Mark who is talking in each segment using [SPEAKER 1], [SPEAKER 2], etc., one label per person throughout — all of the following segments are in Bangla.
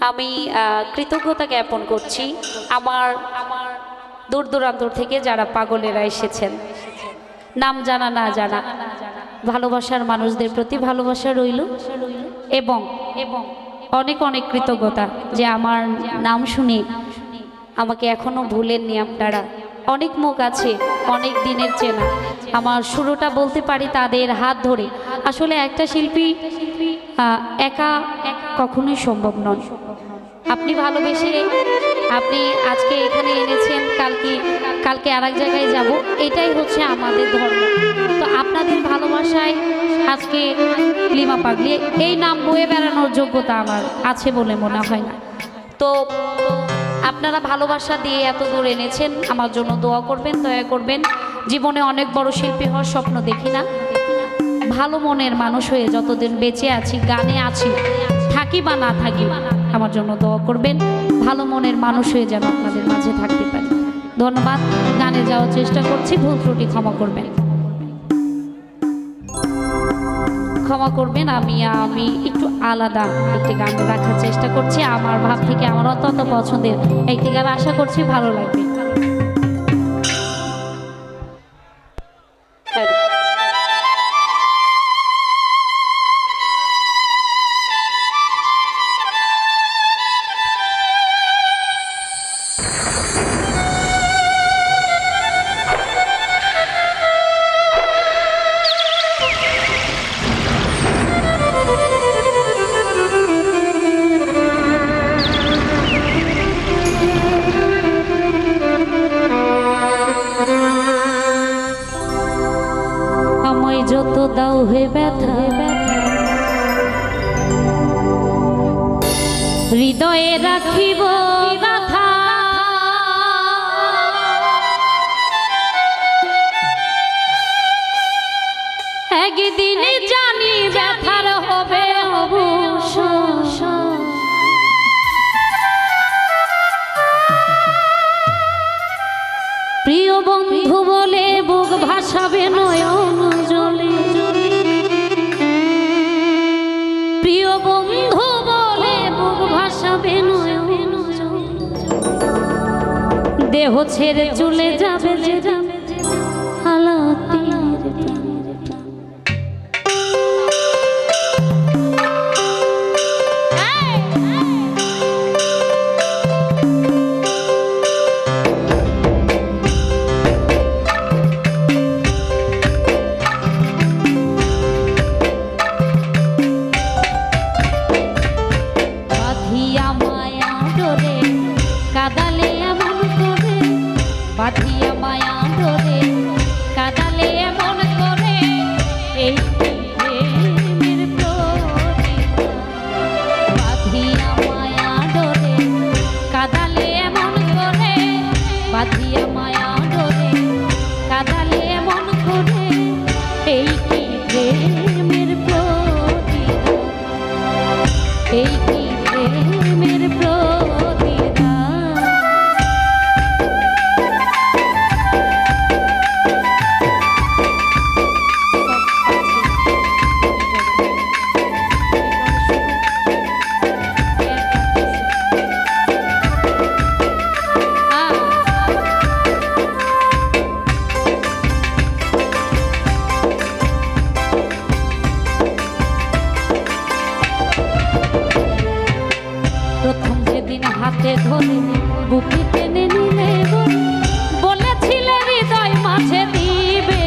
[SPEAKER 1] আমি কৃতজ্ঞতা জ্ঞাপন করছি আমার আমার দূর দূরান্ত থেকে যারা পাগলেরা এসেছেন। নাম জানা না জানা ভালোবাসার মানুষদের প্রতি ভালোবাসা রইল এবং এবং অনেক অনেক কৃতজ্ঞতা যে আমার নাম শুনে আমাকে এখনও ভুলেননি আপনারা। অনেক মুখ আছে অনেক দিনের চেনা। আমার শুরুটা বলতে পারি তাদের হাত ধরে। আসলে একটা শিল্পী আহ, একা কখনোই সম্ভব নয়। আপনি ভালোবেসে আপনি আজকে এখানে এনেছেন, কালকে কালকে আর এক জায়গায় যাব। এটাই হচ্ছে আমাদের ধর্ম। তো আপনাদের ভালোবাসায় আজকে লিমা পাগলি, এই নাম বয়ে বেড়ানোর যোগ্যতা আমার আছে বলে মনে হয় না। তো আপনারা ভালোবাসা দিয়ে এত দূর এনেছেন, আমার জন্য দোয়া করবেন, দয়া করবেন। জীবনে অনেক বড় শিল্পী হওয়ার স্বপ্ন দেখি না। ভালো মনের মানুষ হয়ে যতদিন বেঁচে আছি, গানে আছি থাকি বা না থাকি, আমার জন্য দোয়া করবেন। ভালো মনের মানুষ হয়ে যেন আপনাদের মাঝে থাকতে পারি। ধন্যবাদ, গানে যাওয়ার চেষ্টা করছি, ভুল ত্রুটি ক্ষমা করবেন। ক্ষমা করবেন, আমি আমি একটু আলাদা একটি গান রাখার চেষ্টা করছি। আমার ভাব থেকে আমার অত্যন্ত পছন্দের একটি গান আশা করছি ভালো লাগবে। হৃদয়ে রাখিব একদিনে জানি ব্যথার হবে প্রিয় বন্ধু বলে বুক ভাসাবে নয়ন। দেহ ছেড়ে চলে যাবে যে ধরে বুকে টেনে নিলে বলে, বলেছিলে হৃদয় মাঝে দিবে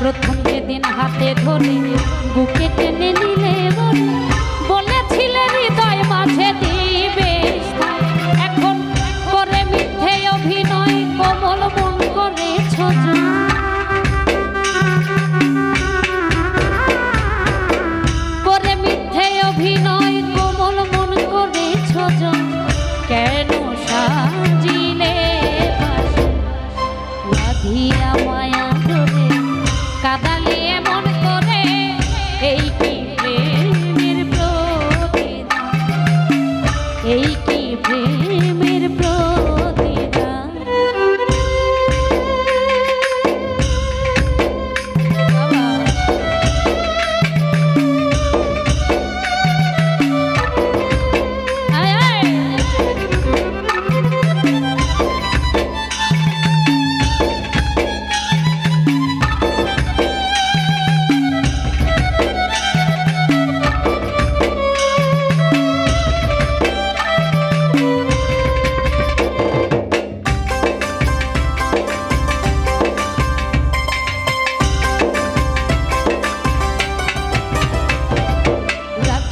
[SPEAKER 1] প্রথম যেদিন হাতে ধরে বুকে টেনে নিলে বলে, প্রেম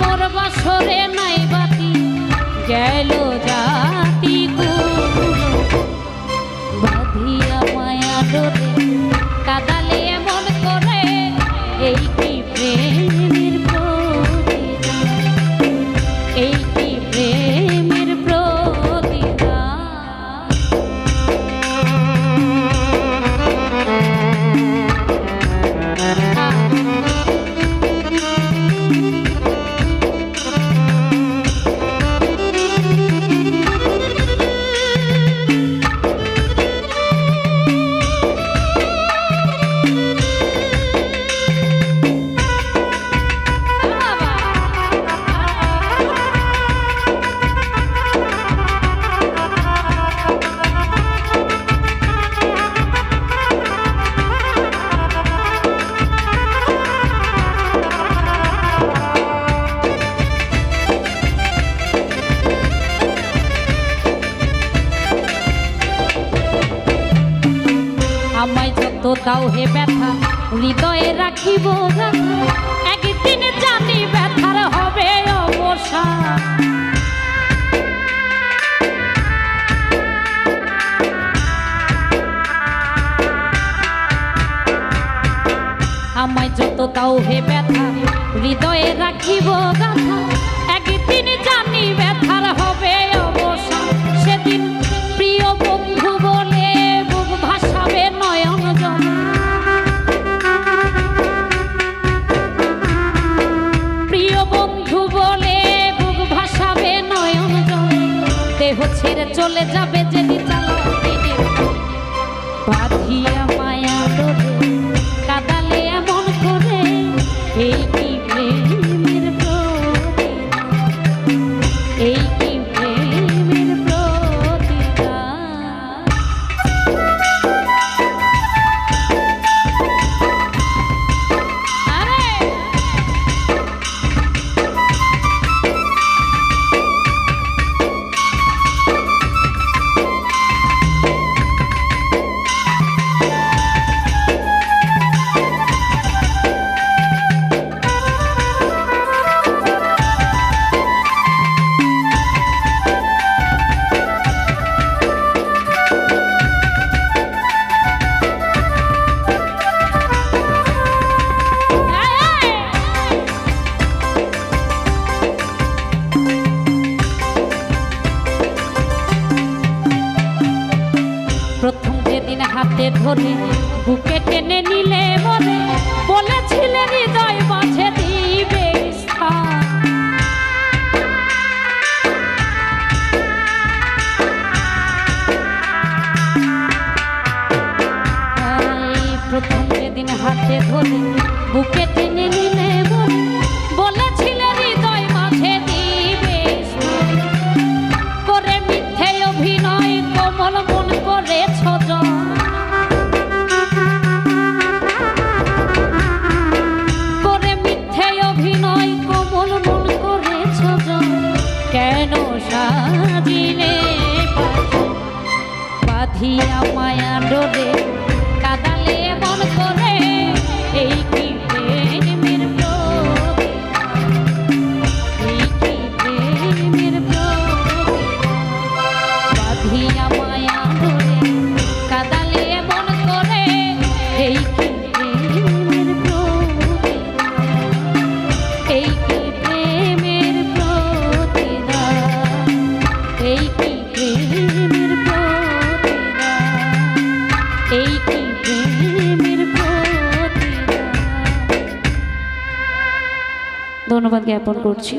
[SPEAKER 1] মোর বাসরে নাই বাতি গেল জাতি দাও হে ব্যথা, হৃদয়ে রাখিব একদিন জানি ব্যথার হবে আমায় যত দাও হে ব্যথা, হৃদয়ে রাখিব গাথা ছেড়ে চলে ধরে বুকে টেনে নিলে বলে। বলেছিলে হৃদয় মাঝে দিবে। করে মিথ্যে অভিনয় কোমল মন করে ছজন করে মিথ্যে অভিনয় করে ছজন কেন মায়া ডোরে কাদালে মন করে জ্ঞাপন করছি।